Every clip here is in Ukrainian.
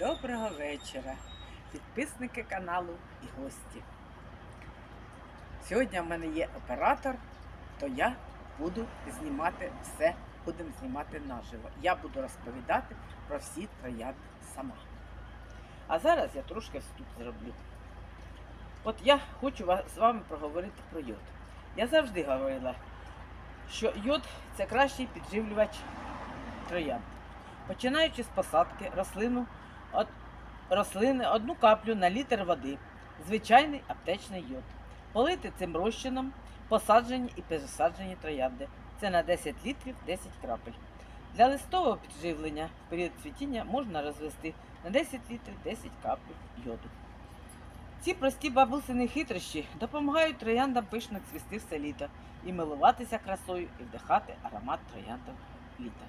Доброго вечора, підписники каналу і гості. Сьогодні в мене є оператор, то я буду знімати все, будемо знімати наживо. Я буду розповідати про всі троянди сама. А зараз я трошки вступ зроблю. От я хочу з вами проговорити про йод. Я завжди говорила, що йод це кращий підживлювач троянд. Починаючи з посадки рослину, рослини одну каплю на літр води, звичайний аптечний йод. Полити цим розчином посаджені і пересаджені троянди. Це на 10 літрів 10 крапель. Для листового підживлення в період цвітіння можна розвести на 10 літрів 10 капель йоду. Ці прості бабусини хитрощі допомагають трояндам пишно цвісти все літо і милуватися красою і вдихати аромат трояндів літа.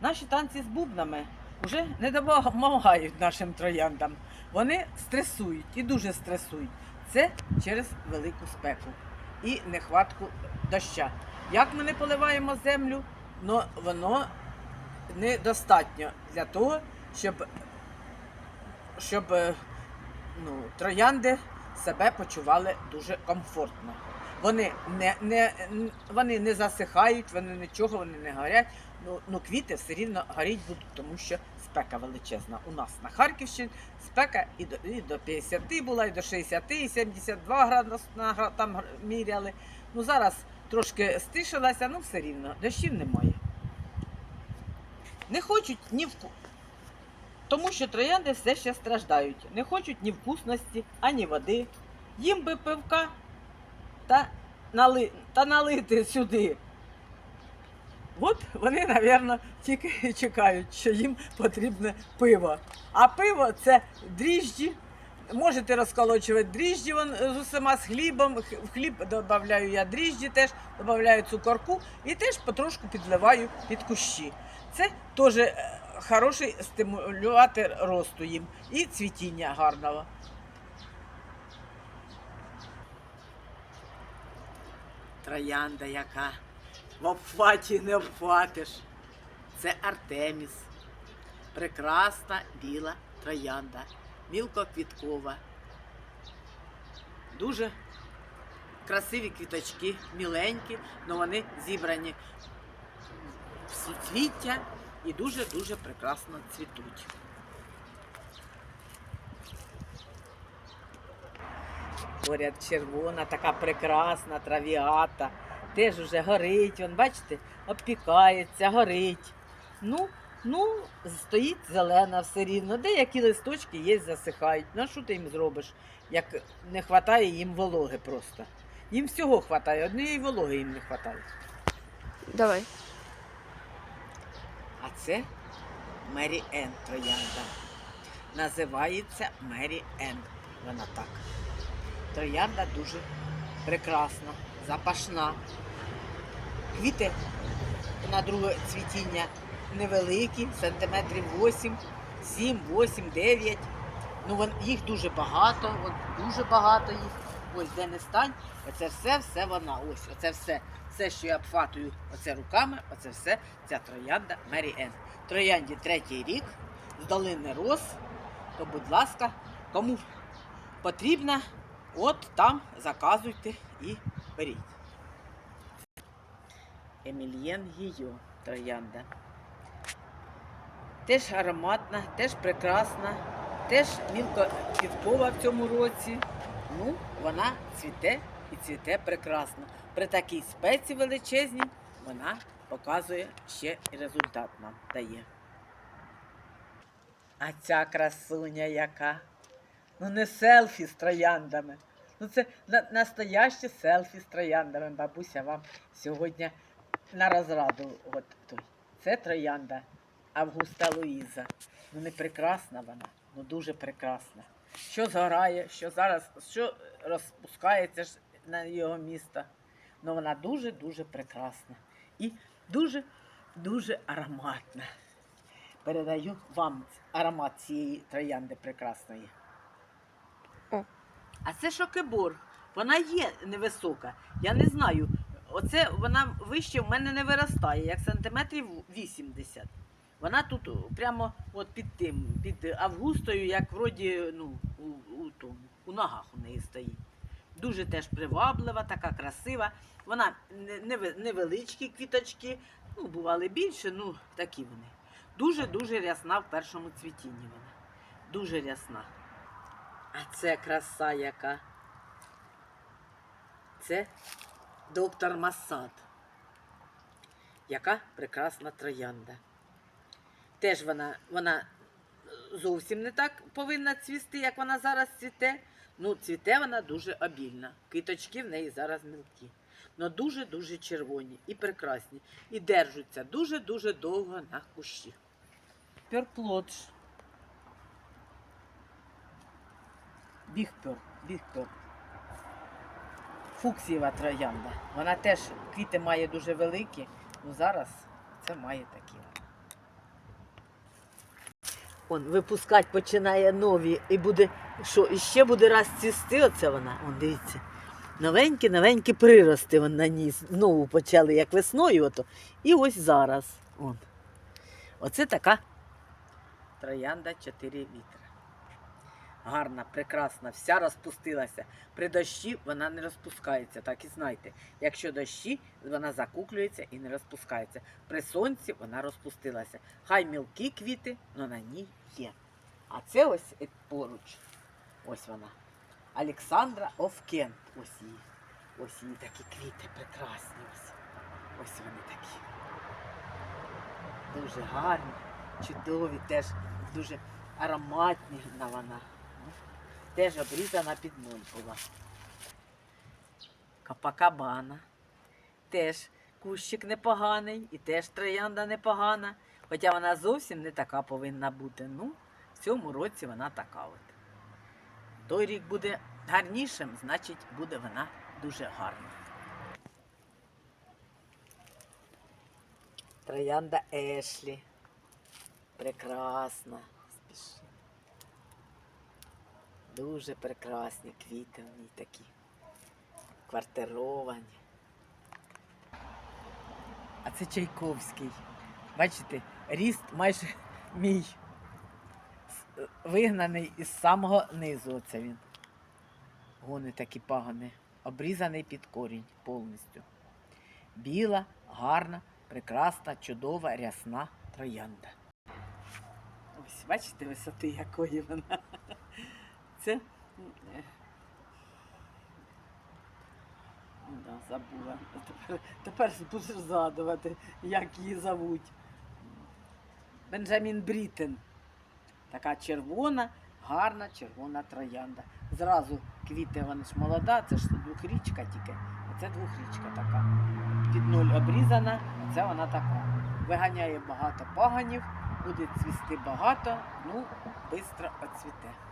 Наші танці з бубнами вже не допомагають нашим трояндам. Вони стресують і дуже стресують. Це через велику спеку і нехватку доща. Як ми не поливаємо землю, но воно недостатньо для того, щоб, щоб е, ну, троянди себе почували дуже комфортно. Вони не, не, вони не засихають, вони нічого, вони не горять. Ну, ну квіти все рівно горіть будуть, тому що спека величезна. У нас на Харківщині спека і до, і до 50 була, і до 60, і 72 градуси на там міряли. Ну зараз трошки стишилася, ну все рівно, дощів немає. Не хочуть ні вку... Тому що троянди все ще страждають. Не хочуть ні вкусності, ані води. Їм би пивка та, нали... та налити сюди. От вони, мабуть, тільки чекають, що їм потрібне пиво. А пиво це дріжджі. Можете розколочувати дріжджі вон, з усіма з хлібом. В хліб додаю я дріжджі теж, додаю цукорку і теж потрошку підливаю під кущі. Це теж е, хороший стимулювати росту їм і цвітіння гарного. Троянда яка. В обхваті не обхватиш. Це Артеміс. Прекрасна біла троянда. Мілкоквіткова. Дуже красиві квіточки, міленькі, але вони зібрані в суцвіття і дуже-дуже прекрасно цвітуть. Поряд червона, така прекрасна травіата. Теж уже горить, вон, бачите, обпікається, горить. Ну, ну, стоїть зелена все рівно. Деякі листочки є, засихають. Ну, що ти їм зробиш, як не вистачає їм вологи просто. Їм всього вистачає, однієї вологи їм не вистачає. Давай. А це Мері Енн троянда. Називається Мері Енн. Вона так. Троянда дуже прекрасна, запашна. Квіти на друге цвітіння невеликі, сантиметрів 8, 7, 8, 9. Ну, вон, їх дуже багато, от, дуже багато їх. Ось де не стань. Оце все, все вона. Ось, оце все. Все, що я обхватую оце руками, оце все ця троянда Мері Енн. Троянді третій рік, з долини роз. То, будь ласка, кому потрібна, от там заказуйте і беріть. Емільєн Гійо троянда. Теж ароматна, теж прекрасна, теж мілкоквіткова в цьому році. Ну, вона цвіте і цвіте прекрасно. При такій спеці величезній вона показує ще і результат нам дає. А ця красуня яка. Ну не селфі з трояндами. Ну це настояще селфі з трояндами. Бабуся вам сьогодні на розраду. От той. Це троянда Августа Луїза. Ну не прекрасна вона, ну дуже прекрасна. Що згорає, що зараз, що розпускається ж на його місто. Ну вона дуже-дуже прекрасна. І дуже-дуже ароматна. Передаю вам аромат цієї троянди прекрасної. О. А це шокебор. Вона є невисока. Я не знаю. Оце вона вище в мене не виростає, як сантиметрів 80. Вона тут прямо от під тим, під Августою, як вроді ну, у, у тому, у ногах у неї стоїть. Дуже теж приваблива, така красива. Вона невеличкі квіточки, ну, бували більше, ну такі вони. Дуже-дуже рясна в першому цвітінні вона. Дуже рясна. А це краса яка. Це доктор Масад. Яка прекрасна троянда. Теж вона, вона зовсім не так повинна цвісти, як вона зараз цвіте. Ну, цвіте вона дуже обільна. Квіточки в неї зараз мілкі. Ну дуже-дуже червоні і прекрасні. І держаться дуже-дуже довго на кущі. Пьорплодж. Бігпер, бігпер. Фуксієва троянда. Вона теж квіти має дуже великі, ну зараз це має такі. Он випускати починає нові і буде, що і ще буде раз цвісти, оце вона. Он дивіться. Новенькі, новенькі прирости вон на ній знову почали, як весною, ото. І ось зараз. Он. Оце така троянда 4 вітра. Гарна, прекрасна, вся розпустилася. При дощі вона не розпускається, так і знайте. Якщо дощі, вона закуклюється і не розпускається. При сонці вона розпустилася. Хай мілкі квіти, але на ній є. А це ось поруч. Ось вона. Олександра Овкент. Ось її. Ось її такі квіти прекрасні. Ось, ось вони такі. Дуже гарні, чудові, теж дуже ароматні вона. Теж обрізана під була. Капакабана. Теж кущик непоганий і теж троянда непогана. Хоча вона зовсім не така повинна бути. Ну, в цьому році вона така от. Той рік буде гарнішим, значить буде вона дуже гарна. Троянда Ешлі. Прекрасна. Спіши. Дуже прекрасні квіти в ній такі. Квартировані. А це Чайковський. Бачите, ріст майже мій. Вигнаний із самого низу. Оце він. Гони такі пагони. Обрізаний під корінь повністю. Біла, гарна, прекрасна, чудова, рясна троянда. Ось, бачите, висоти якої вона. Це. Да, забула. Тепер, тепер будеш згадувати, як її зовуть. Бенджамін Брітен. Така червона, гарна червона троянда. Зразу квіти, вона ж молода, це ж двохрічка тільки. Оце двохрічка така. Під ноль обрізана, оце вона така. Виганяє багато паганів, буде цвісти багато, ну, швидко оцвіте.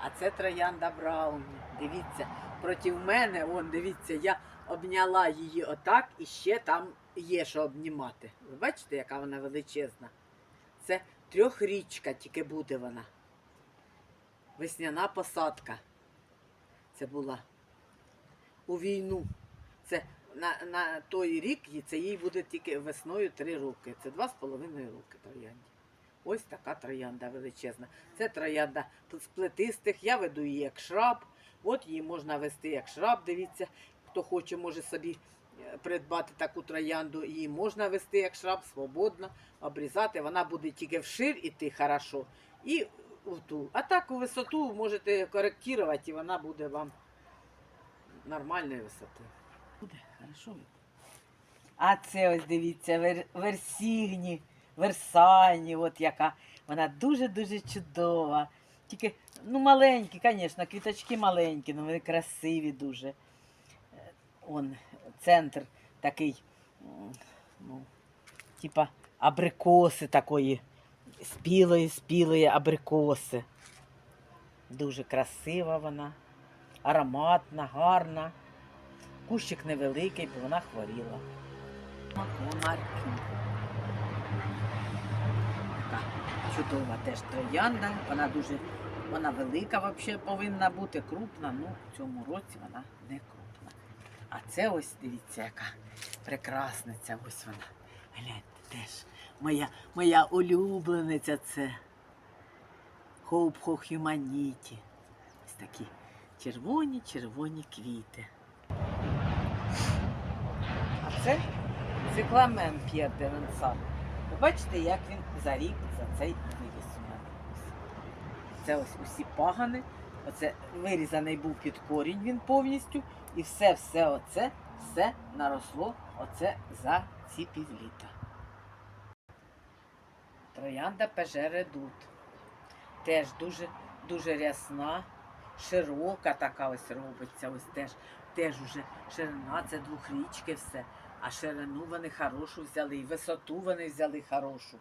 А це троянда Брауні. Дивіться, проти мене, вон, дивіться, я обняла її отак і ще там є що обнімати. Ви бачите, яка вона величезна? Це трьохрічка тільки буде вона. Весняна посадка. Це була у війну. Це на, на той рік це їй буде тільки весною три роки. Це два з половиною роки троянді. Ось така троянда величезна. Це троянда з плетистих. Я веду її як шраб. От її можна вести як шраб. Дивіться, хто хоче, може собі е, придбати таку троянду. Її можна вести як шраб, свободно, обрізати. Вона буде тільки вшир іти хорошо. І в ту. А так у висоту можете коректувати, і вона буде вам нормальної висоти. Буде хорошо. А це ось дивіться, вер, версігні, версані, от яка. Вона дуже-дуже чудова. Тільки, ну, маленькі, звісно, квіточки маленькі, але вони красиві дуже. Е, Он центр такий, ну, типа абрикоси такої, спілої, спілої абрикоси. Дуже красива вона, ароматна, гарна. Кущик невеликий, бо вона хворіла. Монархія. Така чудова теж троянда. Вона дуже вона велика взагалі повинна бути, крупна, ну в цьому році вона не крупна. А це ось дивіться, яка прекрасниця, ось вона. Гляньте. теж моя, моя улюблениця це. Hope Ho Humanity. Ось такі червоні, червоні квіти. А це цикламен П'єр де Венсан. Ви бачите, як він за рік за цей виріс у мене. Це ось усі пагани. Оце вирізаний був під корінь він повністю. І все, все оце, все наросло оце за ці півліта. Троянда Пежере Дут. Теж дуже, дуже рясна, широка така ось робиться. Ось теж, теж уже ширина, це двохрічки все. А ширину вони хорошу взяли, і висоту вони взяли хорошу.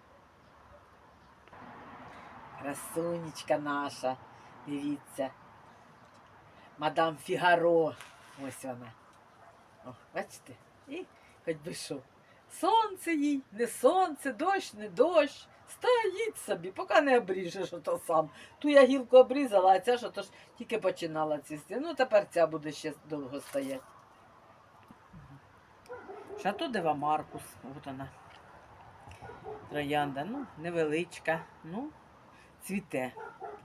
Красунечка наша, дивіться. Мадам Фігаро. Ось вона. О, бачите? І хоч би що. Сонце їй, не сонце, дощ, не дощ. Стоїть собі, поки не обріжеш ото сам. Ту я гілку обрізала, а ця ж ото ж тільки починала цвісти. Ну тепер ця буде ще довго стояти. Шато Дева Маркус, от вона. Троянда, ну, невеличка, ну, цвіте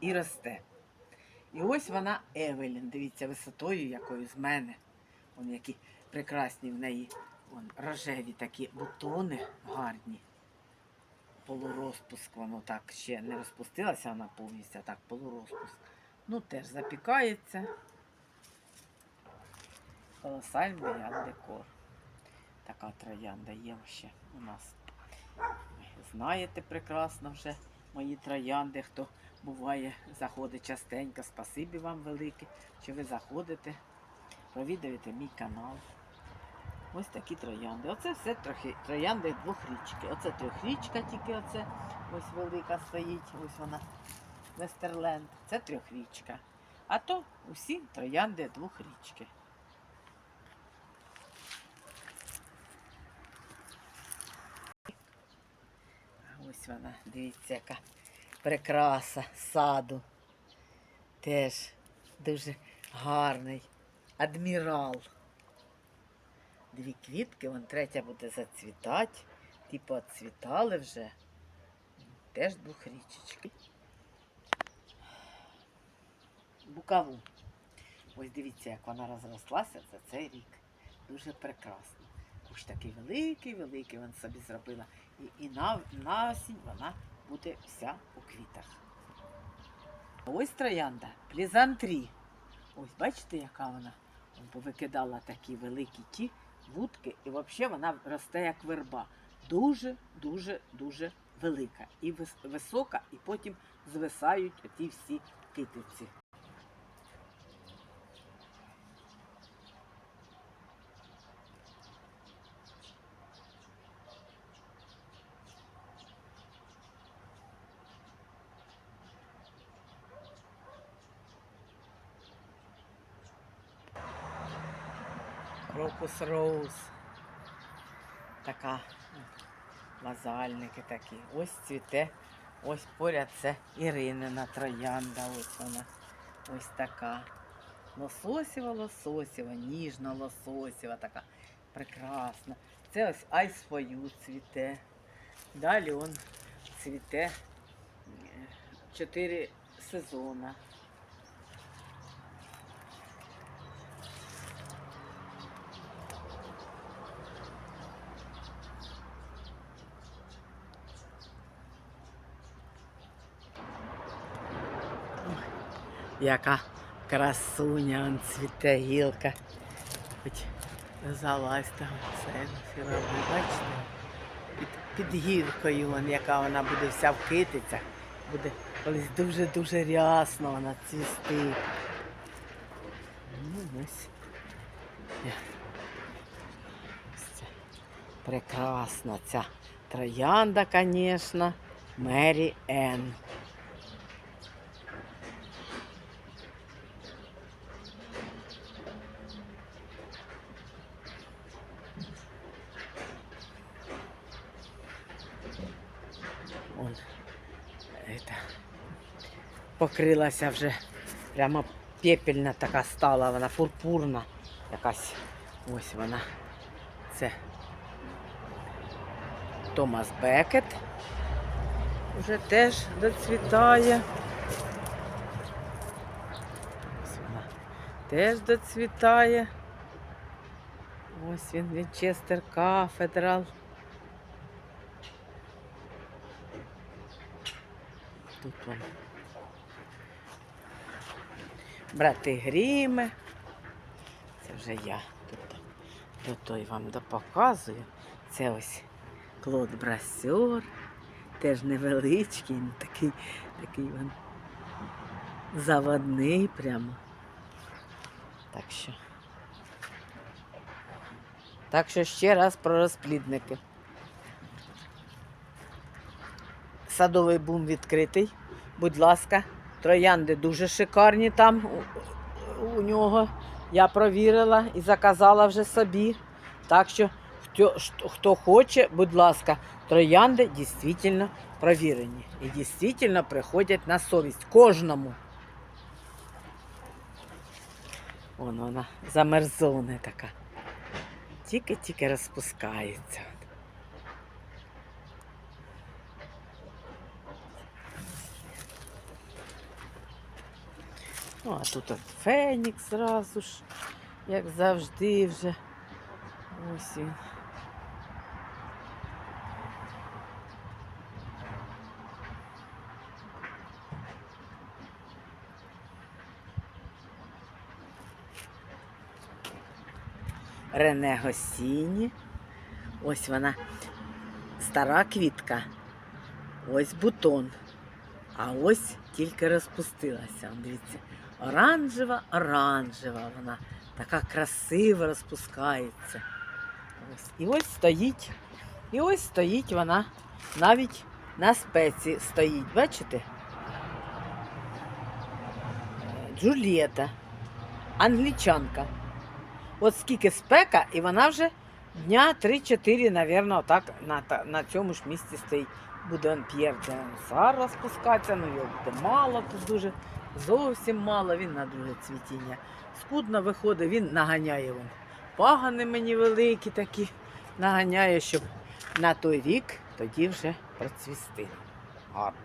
і росте. І ось вона Евелін, дивіться, висотою якою з мене. Вон які прекрасні в неї вон, рожеві такі бутони гарні. Полурозпуск, воно так ще не розпустилася вона повністю, а так полурозпуск. Ну, теж запікається. Колосальний декор. Така троянда є ще у нас. Ви знаєте прекрасно вже мої троянди, хто буває, заходить частенько. Спасибі вам велике, що ви заходите, провідуєте мій канал. Ось такі троянди. Оце все трохи троянди двохрічки. Оце трьохрічка тільки оце ось велика стоїть, ось вона. Вестерленд. Це трьохрічка. А то усі троянди двохрічки. А Ось вона, дивіться, яка прикраса саду. Теж дуже гарний адмірал. Дві квітки, вон третя буде зацвітати. Типу відцвітали вже. Теж двохрічечки. Букаву. Ось дивіться, як вона розрослася за цей рік. Дуже прекрасно. Кущ такий великий, великий він собі зробила. І, на, на осінь вона буде вся у квітах. Ось троянда, плізантрі. Ось бачите, яка вона Вон повикидала такі великі ті вудки, і взагалі вона росте як верба. Дуже, дуже, дуже велика. І висока, і потім звисають ті всі китиці. Крокус Роуз. Така м, лазальники такі. Ось цвіте. Ось поряд це Іринина троянда. Ось вона. Ось така. Лососєва, лососєва, ніжна лососєва, така прекрасна. Це ось айс фою цвіте. Далі он цвіте е, чотири сезона. Яка красуня, он цвіте гілка. Хоч залазь там все робить, бачите? Під, під гілкою, вон, яка вона буде вся в китицях. Буде колись дуже-дуже рясно вона цвісти. Ну, ось. Прекрасна ця троянда, звісно, Мері Енн. Он, это, покрилася вже прямо пепельна така стала, вона пурпурна якась. Ось вона. Це Томас Бекет. Вже теж доцвітає. Ось вона теж доцвітає. Ось він, Вінчестер Кафедрал. Тут вон. Брати Гріми. Це вже я тут до той вам допоказую. Це ось Клод Брасьор. Теж невеличкий, ну, такий, такий він заводний прямо. Так що. Так що ще раз про розплідники. Садовий бум відкритий. Будь ласка, троянди дуже шикарні там у, нього. Я провірила і заказала вже собі. Так що, хто, хто хоче, будь ласка, троянди дійсно провірені. І дійсно приходять на совість кожному. Вон вона замерзоне така. Тільки-тільки розпускається. Ну, а тут от Фенікс зразу ж, як завжди вже. Ось він. Рене Госіні. Ось вона стара квітка. Ось бутон. А ось тільки розпустилася. Дивіться, оранжева, оранжева вона. Така красиво розпускається. Ось. І ось стоїть. І ось стоїть вона навіть на спеці стоїть. Бачите? Джулієта. Англічанка. От скільки спека, і вона вже дня 3-4, напевно, отак на, на цьому ж місці стоїть. Буде он П'єр Ансар розпускатися, ну його буде мало, тут дуже зовсім мало, він на друге цвітіння. Скудно виходить, він наганяє вон. Пагани мені великі такі, наганяє, щоб на той рік тоді вже процвісти. Гарно.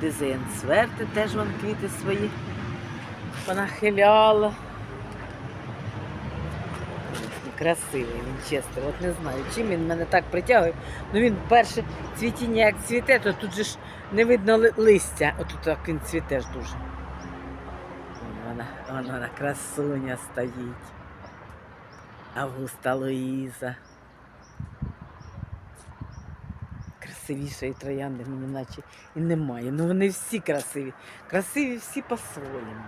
Дизайн сверти теж вон квіти свої понахиляла. Красивий він чесно, от не знаю, чим він мене так притягує. Ну він перше цвітіння як цвіте, то тут же ж не видно ли- листя. Отут так він цвіте ж дуже. Вон Вона, вона красуня стоїть. Августа Луїза. Красивішої троянди мені наче і немає. Ну вони всі красиві. Красиві всі по-своєму.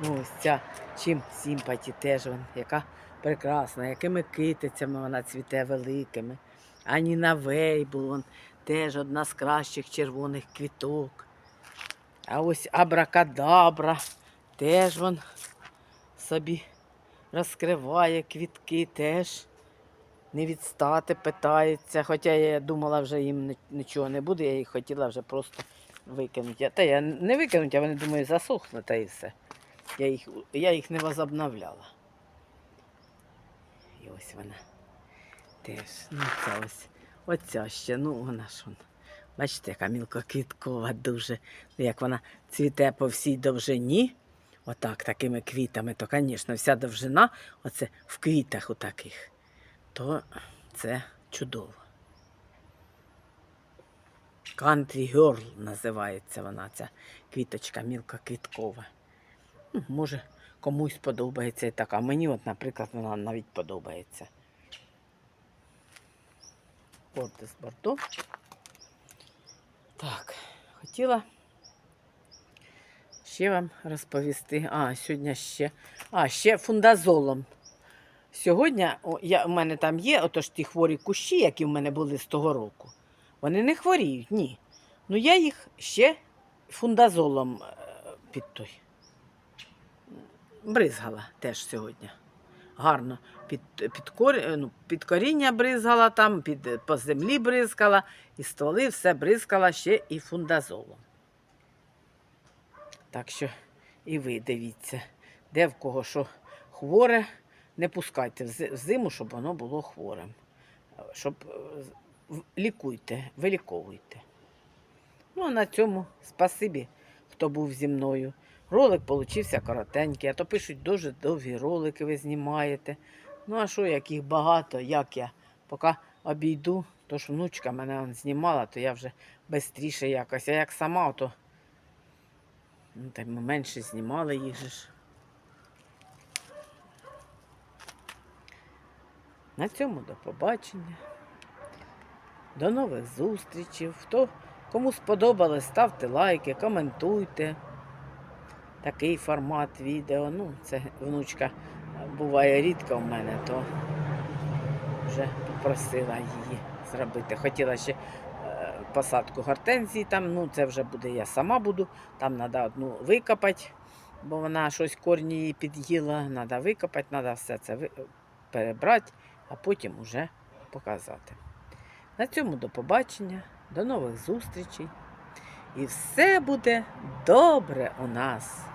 Ну ось ця чим сімпаті теж вон, яка прекрасна, якими китицями вона цвіте великими. Аніна Вейбл, вон, теж одна з кращих червоних квіток. А ось Абракадабра теж вон собі розкриває квітки теж. Не відстати питається, хоча я думала, вже їм нічого не буде, я їх хотіла вже просто викинути. Та я не викинути, а вони думаю, засохли та і все. Я їх, я їх не возобновляла. Ось вона теж. Ну, це ось. Оця ще, ну вона ж вона. Бачите, яка мілкоквіткова дуже. Ну, Як вона цвіте по всій довжині, отак, такими квітами, то, звісно, вся довжина, оце в квітах отаких, то це чудово. Country Girl називається вона, ця квіточка мілкоквіткова. Ну, Може, комусь подобається і така. Мені, от, наприклад, вона навіть подобається. Портис Бордо. Так, хотіла ще вам розповісти. А, сьогодні ще. А, ще фундазолом. Сьогодні о, я, у мене там є, отож ті хворі кущі, які в мене були з того року. Вони не хворіють, ні. Ну я їх ще фундазолом е, під той. Бризгала теж сьогодні. Гарно під, під, кор... ну, під коріння бризгала там, під, по землі бризкала, і стволи все бризкала ще і фундазолом. Так що і ви дивіться, де в кого що хворе, не пускайте в зиму, щоб воно було хворим. Е, Щоб е, лікуйте, виліковуйте. Ну, а на цьому спасибі, хто був зі мною. Ролик получився коротенький, а то пишуть дуже довгі ролики ви знімаєте. Ну, а що, як їх багато, як я поки обійду, то ж внучка мене знімала, то я вже швидше якось. А як сама, то ну, так ми менше знімали їх ж. На цьому до побачення. До нових зустрічей. Хто кому сподобалось, ставте лайки, коментуйте. Такий формат відео. Ну, це внучка буває рідко в мене, то вже попросила її зробити. Хотіла ще е, посадку гортензії там, ну це вже буде я сама буду. Там треба одну викопати, бо вона щось корні її під'їла. Треба викопати, треба все це перебрати, а потім уже показати. На цьому до побачення, до нових зустрічей. І все буде добре у нас.